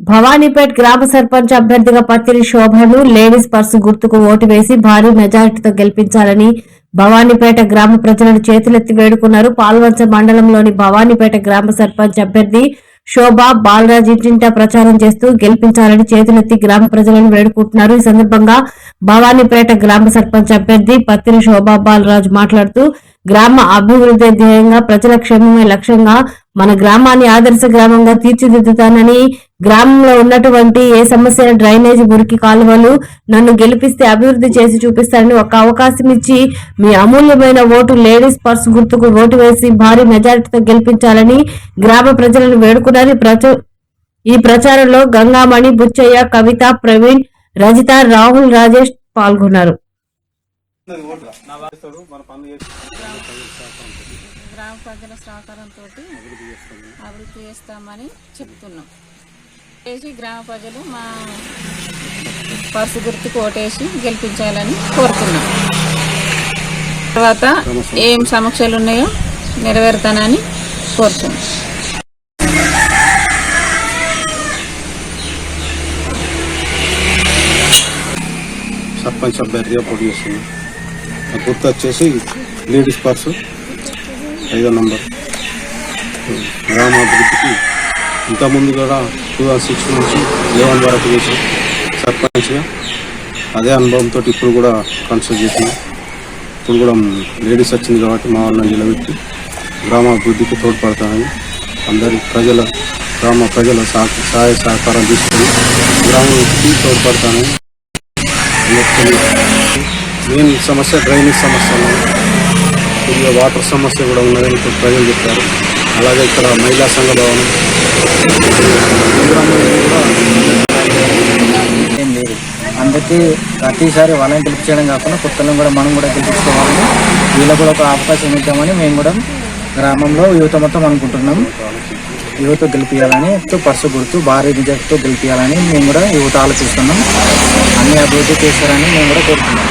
భవానీపేట్ గ్రామ సర్పంచ్ అభ్యర్థిగా పత్తిరి శోభను లేడీస్ పర్సు గుర్తుకు ఓటు వేసి భారీ మెజారిటీతో గెలిపించాలని భవానీపేట గ్రామ ప్రజలను చేతులెత్తి వేడుకున్నారు. పాల్వంచ మండలంలోని భవానీపేట గ్రామ సర్పంచ్ అభ్యర్థి శోభ బాలరాజ్ ఇంటింటా ప్రచారం చేస్తూ గెలిపించాలని చేతులెత్తి గ్రామ ప్రజలను వేడుకుంటున్నారు. ఈ సందర్భంగా భవానీపేట గ్రామ సర్పంచ్ అభ్యర్థి పత్తిరి శోభా బాలరాజ్ మాట్లాడుతూ గ్రామ అభివృద్ధి ధ్యేయంగా ప్రజల క్షేమమే లక్ష్యంగా మన గ్రామాన్ని ఆదర్శ గ్రామంగా తీర్చిదిద్దుతానని గ్రామంలో ఉన్నటువంటి ఏ సమస్య డ్రైనేజీ మురికి కాలువలు నన్ను గెలిపిస్తే అభివృద్ధి చేసి చూపిస్తానని ఒక అవకాశం ఇచ్చి మీ అమూల్యమైన ఓటు లేడీస్ పర్స్ గుర్తుకు ఓటు వేసి భారీ మెజారిటీతో గెలిపించాలని గ్రామ ప్రజలను వేడుకున్నారు. ప్రచ- ఈ ప్రచారంలో గంగామణి బుచ్చయ్య కవిత ప్రవీణ్ రజిత రాహుల్ రాజేష్ పాల్గొన్నారు. గ్రామ ప్రజల సహకారంతో అభివృద్ధి చేస్తామని చెప్తున్నాం. వేసి గ్రామ ప్రజలు మా పర్సు గుర్తుకు ఓటేసి గెలిపించాలని కోరుతున్నాం. తర్వాత ఏం సమస్యలు ఉన్నాయో నెరవేరుతానని కోరుతున్నాం. సర్పంచ్ అభ్యర్థిగా పోటీ చేస్తున్నాం గుర్తు వచ్చేసి లేడీస్ పర్సు. ఐదో నంబర్. గ్రామాభివృద్ధికి ఇంతకుముందు కూడా టూ థౌసండ్ సిక్స్ నుంచి లెవెన్ వరకు చేసి సర్పంచ్గా. అదే అనుభవంతో ఇప్పుడు కూడా కన్సల్ట్ చేసినా. ఇప్పుడు కూడా లేడీస్ వచ్చింది కాబట్టి మా వాళ్ళని నిలబెట్టి గ్రామాభివృద్ధికి తోడ్పడతానని అందరి ప్రజల గ్రామ ప్రజల సహాయ సహకారం తీసుకొని గ్రామాభివృద్ధికి తోడ్పడతానని మెయిన్ సమస్య డ్రైనేజ్ సమస్య ఉన్నది కొద్దిగా వాటర్ సమస్య కూడా ఉన్నదని ఇప్పుడు ప్రజలు చెప్పారు. అలాగే ఇక్కడ మహిళా సంఘ భవనం. కూడా ఏం లేదు. అందరికీ ప్రతిసారి వాళ్ళని గెలిపించడం కాకుండా కొత్తలను కూడా మనం కూడా గెలిపించుకోవాలని వీళ్ళకు కూడా ఒక అవకాశం ఇద్దామని మేము కూడా గ్రామంలో యువత మొత్తం అనుకుంటున్నాం. యువత గెలిపించాలని పర్సు గుర్తు భారీ రిజల్ట్తో గెలిపించాలని మేము కూడా యువత ఆలోచిస్తున్నాం. అన్ని అభివృద్ధి చేస్తారని మేము కూడా కోరుతున్నాం